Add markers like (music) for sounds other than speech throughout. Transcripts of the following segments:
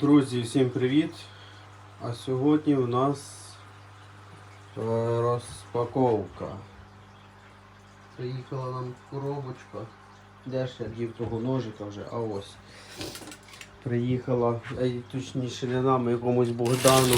Друзі, всім привіт! А сьогодні у нас розпаковка. Приїхала нам коробочка. Де ж я дів того ножика вже, а ось. Приїхала, точніше не нам, якомусь Богдану,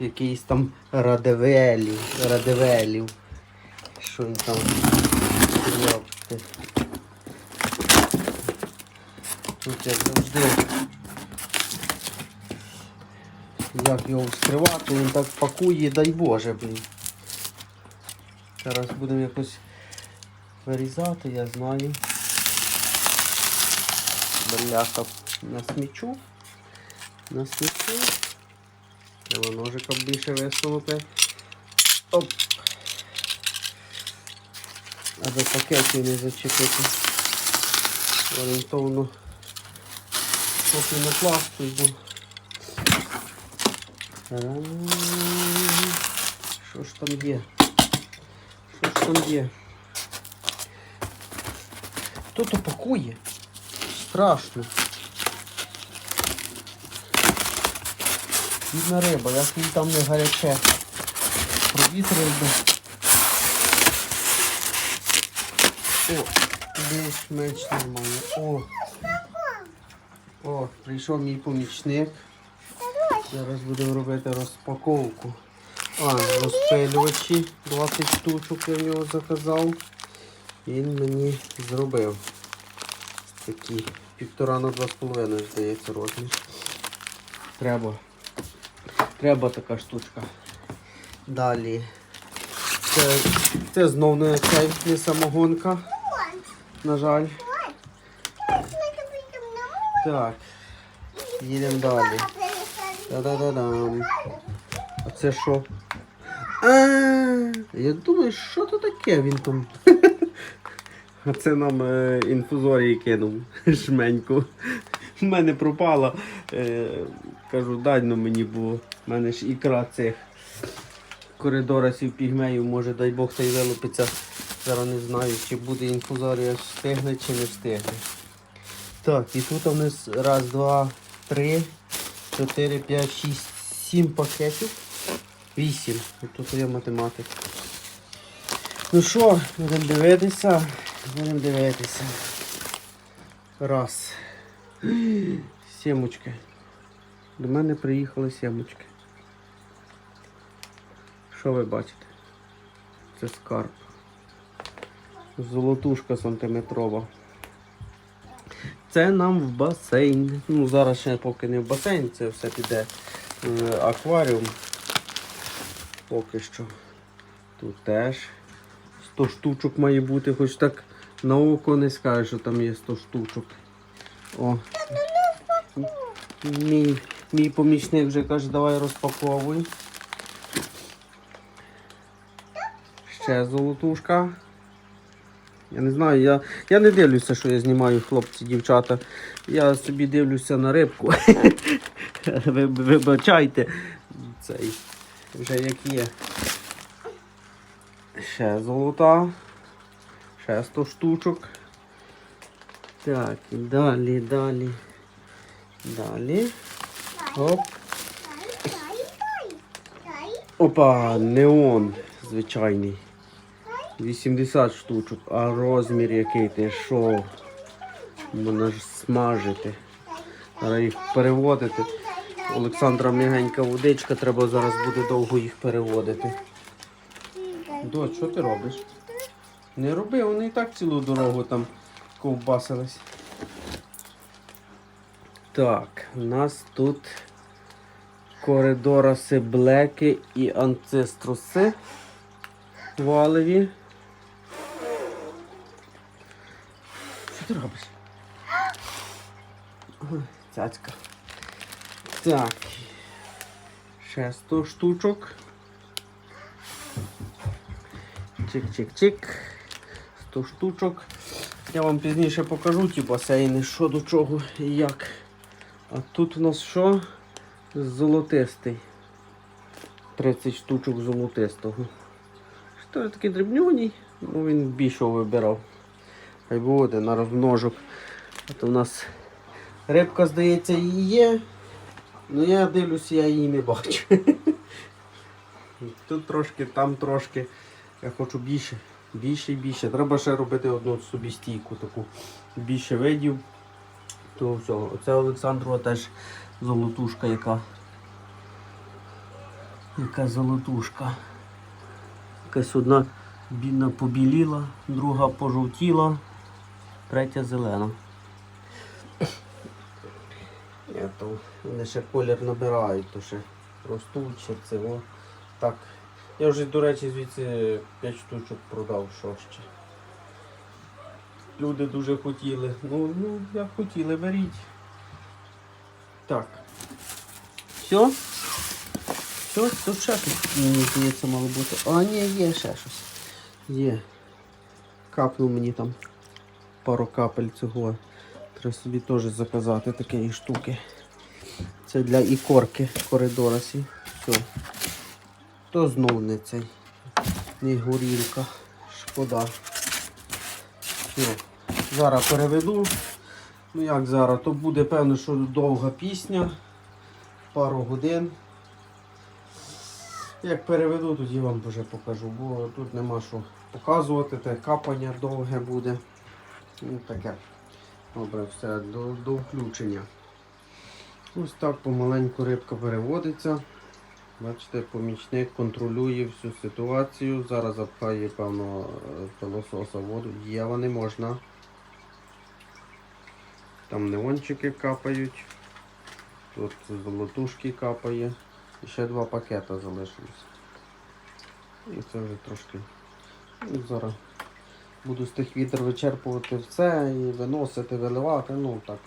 якийсь там Радивелів. Радивелів. Що він там? Тут як завжди. Як його вскривати, він так пакує, дай Боже, блін. Зараз будемо якось вирізати, я знаю. Бляха на смічу. На смічу. Треба ножика більше висунути. Оп. Аби пакетів не зачепити. Орієнтовно трохи на пласту йду. Що ж там є? Що ж там є? Хто то пакує? Страшно. Бідна риба, як їй там не гаряче. Провітрив би. О, більш-менш нормально. О. О, прийшов мій помічник. Зараз будемо робити розпаковку. А, розпилювачі 20 штучок я в нього заказав. Він мені зробив. Такі півтора на два з половиною, здається, розмір. Треба. Треба така штучка. Далі. Це, це знов не цей, не самогонка. На жаль. Так. Їдемо далі. Та-да-да-дам. А це що? Я думаю, що то таке він там. (laughs) А це нам е, інфузорії кинув жменьку. В мене пропала. Е, кажу, дай мені, бо в мене ж ікра цих коридорасів пігмеїв, може, дай Бог та й вилупиться. Зараз не знаю, чи буде інфузорія встигне, чи не встигне. Так, і тут у нас раз, два, три, чотири, п'ять, шість, сім пакетів. Вісім. Тут є математик. Ну що, будемо дивитися. Будемо дивитися. Раз. Сімочки. До мене приїхали сімочки. Що ви бачите? Це скарб. Золотушка сантиметрова. Це нам в басейн. Ну, зараз ще поки не в басейн, це все піде в акваріум. Поки що. Тут теж 100 штучок має бути, хоч так на око не скажеш, що там є 100 штучок. О. Мій, мій помічник вже каже, давай розпаковуй. Ще золотушка. Я не знаю, я, я не дивлюся, що я знімаю хлопці, дівчата. Я собі дивлюся на рибку. (laughs) Ви вибачайте. Цей вже як є. Ще золота. Ще 100 штучок. Так, і далі, далі. Далі. Оп. Опа, неон звичайний. 80 штучок, а розмір який ти що? Можна ж смажити. Треба їх переводити. Олександра м'ягенька водичка, треба зараз буде довго їх переводити. До, що ти робиш? Не роби, вони і так цілу дорогу там ковбасились. Так, у нас тут коридораси блеки і анцеструси валеві. Ти робиш? Цяцька. Так. Ще 100 штучок. Чик-чик-чик. 100 штучок. Я вам пізніше покажу ті басейни, що до чого і як. А тут у нас що? Золотистий. 30 штучок золотистого. Що такий дрібнюній, ну він більшого вибирав. Хай буде на розмножок. То у нас рибка, здається, і є. Ну я дивлюся, я її не бачу. Тут трошки, там трошки. Я хочу більше, більше і більше. Треба ще робити одну собі стійку таку. Більше видів. То все. Оце Олександрова теж золотушка яка. Яка золотушка. Якась одна бідна побіліла, друга пожовтіла, третя зелена. Вони ще колір набирають, то ще ростуть, ще це. О. Так. Я вже, до речі, звідси 5 штучок продав, що ще. Люди дуже хотіли. Ну, ну, як хотіли, беріть. Так. Все? Все, тут ще щось, мені здається, мало бути. А, ні, є ще щось. Є. Капнув мені там пару капель цього. Треба собі теж заказати такі штуки. Це для ікорки коридорасі. Все. То знов не цей. Не горілка. Шкода. Все. Зараз переведу. Ну як зараз, то буде певно, що довга пісня. Пару годин. Як переведу, тоді вам вже покажу, бо тут нема що показувати, те капання довге буде. Ну таке. Добре, все, до, до включення. Ось так помаленьку рибка переводиться. Бачите, помічник контролює всю ситуацію. Зараз запхає, певно, пилососа воду. Єва не можна. Там неончики капають. Тут золотушки капає. І ще два пакета залишилось. І це вже трошки. Ну, зараз буду з тих відер вичерпувати все і виносити, виливати. Ну так.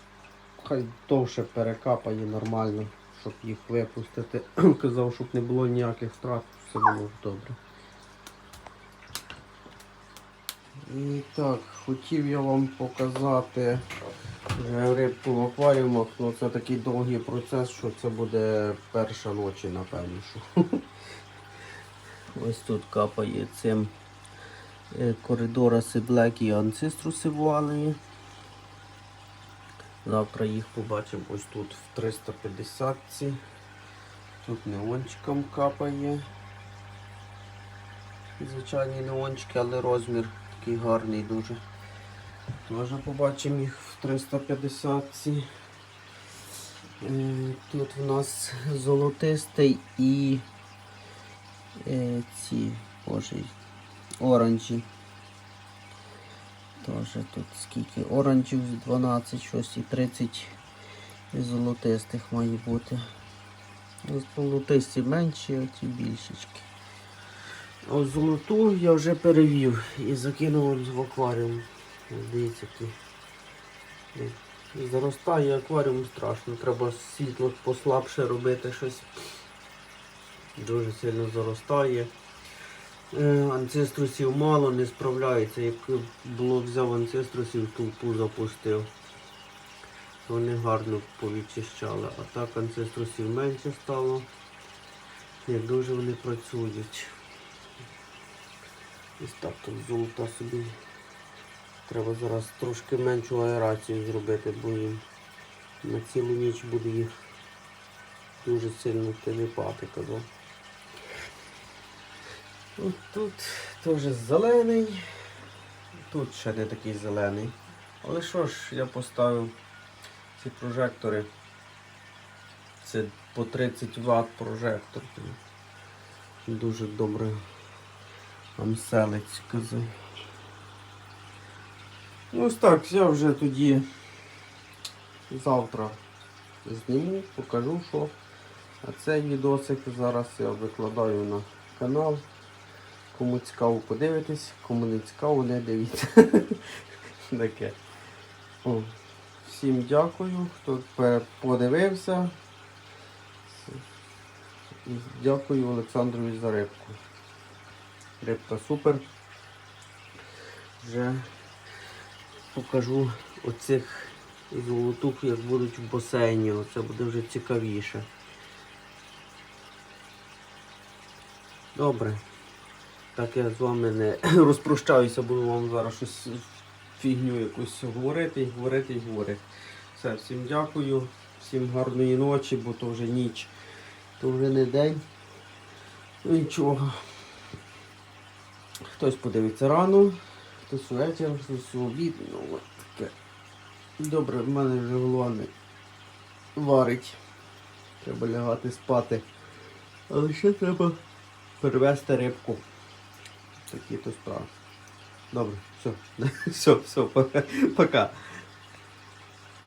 Хай довше перекапає нормально, щоб їх випустити. (clears throat) Казав, щоб не було ніяких втрат, все було добре. І так, хотів я вам показати рибку в акваріумах, ну це такий довгий процес, що це буде перша ночі, напевно. (laughs) Ось тут капає цим е, коридораси Black і Ancestral вуалені. Завтра їх побачимо ось тут в 350 ці. Тут неончиком капає. Звичайні неончики, але розмір такий гарний дуже. Теж побачимо їх в 350 ці. Е, Тут в нас золотистий і е, ці боже, оранжі. Тоже тут скільки оранжів 12, щось і 30 золотистих має бути. Ось Золотисті менші, а ті більшечки. Ось золоту я вже перевів і закинув в акваріум. Дивіться які. І Заростає акваріум страшно. Треба світло послабше робити щось. Дуже сильно заростає. Е, Анцеструсів мало, не справляється. Як було взяв анцеструсів, толпу запустив. Вони гарно повідчищали. А так анцеструсів менше стало. Як дуже вони працюють. Ось так тут золота собі. Треба зараз трошки меншу аерацію зробити, бо їм на цілу ніч буде їх дуже сильно телепати, казав. От тут теж зелений. Тут ще не такий зелений. Але що ж, я поставив ці прожектори. Це по 30 Вт прожектор. Дуже добре амселець казав. Ну ось так, я вже тоді завтра зніму, покажу що. А цей відосик зараз я викладаю на канал. Кому цікаво подивитись, кому не цікаво, не дивіться. (laughs) Таке. О, всім дякую, хто подивився. Дякую Олександрові за рибку. Рибка супер. Вже покажу оцих золотух, як будуть в басейні. Оце буде вже цікавіше. Добре. Так я з вами не (clears throat) розпрощаюся, буду вам зараз щось фігню якусь говорити, говорити і говорити. Все, всім дякую, Всім гарної ночі, бо то вже ніч, то вже не день. Ну нічого. Хтось подивиться рано, хтось вечір, хтось обід. Ну, таке. Добре, в мене вже голова не варить. Треба лягати спати. Але ще треба перевести рибку. Такі то справи. Добре, все. (laughs) Все, все, пока.